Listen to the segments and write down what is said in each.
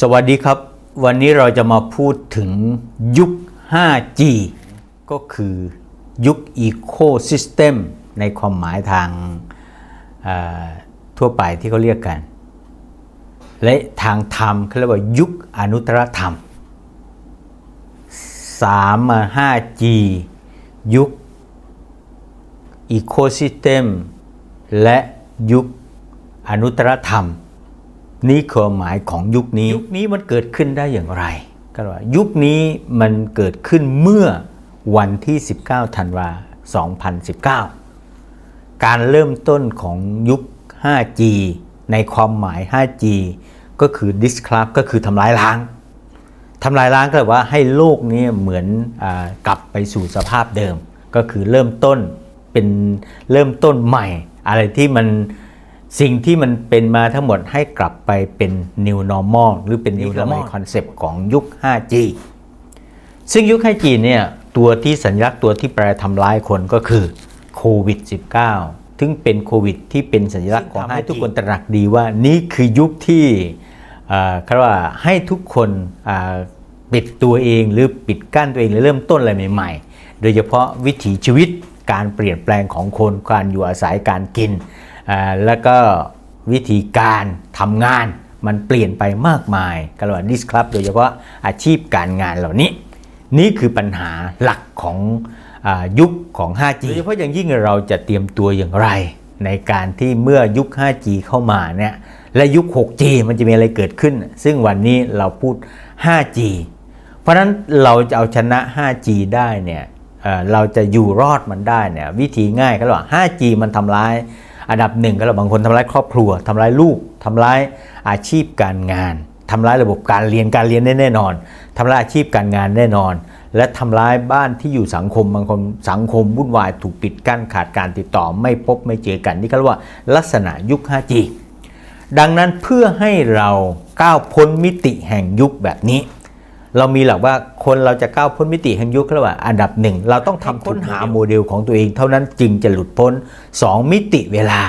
สวัสดีครับ วันนี้เราจะมาพูดถึงยุค 5G ก็คือยุค Ecosystem ในความหมายทางทั่วไปที่เขาเรียกกัน และทางธรรมเขาเรียกว่ายุคอนุตรธรรม3 5G ยุค Ecosystem และยุคอนุตตรธรรม นี่ความหมายของยุคนี้ ยุคนี้มันเกิดขึ้นได้อย่างไร ก็ว่ายุคนี้มันเกิดขึ้นเมื่อวันที่ 19 ธันวา 2019 การเริ่มต้นของยุค 5G ในความหมาย 5G ก็คือ disrupt ก็คือทำลายล้าง ทำลายล้างก็แปลว่าให้โลกนี้เหมือนอกลับไปสู่สภาพเดิม ก็คือเริ่มต้นเป็นเริ่มต้นใหม่ อะไรที่มัน สิ่งที่มันเป็นมาทั้งหมดให้กลับไปเป็น new normal หรือเป็น new normal คอนเซปต์ของยุค 5G ซึ่งยุค 5G เนี่ยตัวที่สัญลักษณ์ตัวที่แปลทำร้ายคนก็คือโควิด -19 ถึงเป็นโควิดที่เป็นสัญลักษณ์ของให้ทุกคนตระหนักดีว่านี่คือยุคที่เอ่อเขาเรียกว่าให้ทุกคนอ่าปิดตัวเองหรือปิดกั้นตัวเองหรือเริ่มต้นอะไรใหม่ๆ โดยเฉพาะวิถีชีวิตการเปลี่ยนแปลงของคนการอยู่อาศัยการกินอ่า แล้วก็วิธีการทำงานมันเปลี่ยนไปมากมายก็เรียกว่าดิสครับโดยเฉพาะอาชีพการงานเหล่านี้ นี่คือปัญหาหลักของอยุคของ 5G โดยเฉพาะอย่างยิ่งเราจะเตรียมตัวอย่างไร ในการที่เมื่อยุค 5G เข้ามาเนี่ยและยุค 6G มันจะมีอะไรเกิดขึ้น ซึ่งวันนี้เราพูด 5G เพราะนั้นเราจะเอาชนะ 5G ได้เนี่ยเราจะอยู่รอดมันได้เนี่ยวิธีง่ายก็เรียกว่า 5G มันทำร้าย อันดับหนึ่งก็เราบางคนทำร้ายครอบครัวทำร้ายลูกทำร้ายอาชีพการงานทำร้ายระบบการเรียนการเรียนแน่นอนทำร้ายอาชีพการงานแน่นอน และทำร้ายบ้านที่อยู่สังคมบางคนสังคมวุ่นวายถูกปิดกั้นขาดการติดต่อไม่พบไม่เจอกันนี่ก็เรียกว่าลักษณะยุค 5G ดังนั้นเพื่อให้เราก้าวพ้นมิติแห่งยุคแบบนี้ เรามีหลักว่าคนเราจะก้าวพ้นมิติแห่งยุคแล้วว่าอันดับหนึ่งเราต้องทำค้นหาโมเดลของตัวเองเท่านั้นจึงจะหลุดพ้น 2 มิติเวลา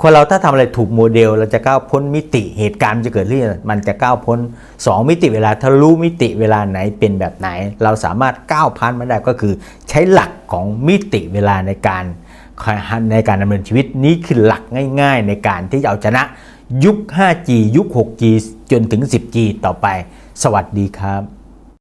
คนเราถ้าทำอะไรถูกโมเดล เราจะก้าวพ้นมิติเหตุการณ์จะเกิดขึ้นมันจะก้าวพ้น 2 มิติเวลาถ้ารู้มิติเวลาไหนเป็นแบบไหน เราสามารถก้าวพันมันได้ก็คือ ใช้หลักของมิติเวลาในการในการดำเนินชีวิตนี้คือหลักง่าย ๆ ในการที่จะเอาชนะยุค 5G ยุค 6G จนถึง 10G ต่อไป สวัสดีครับ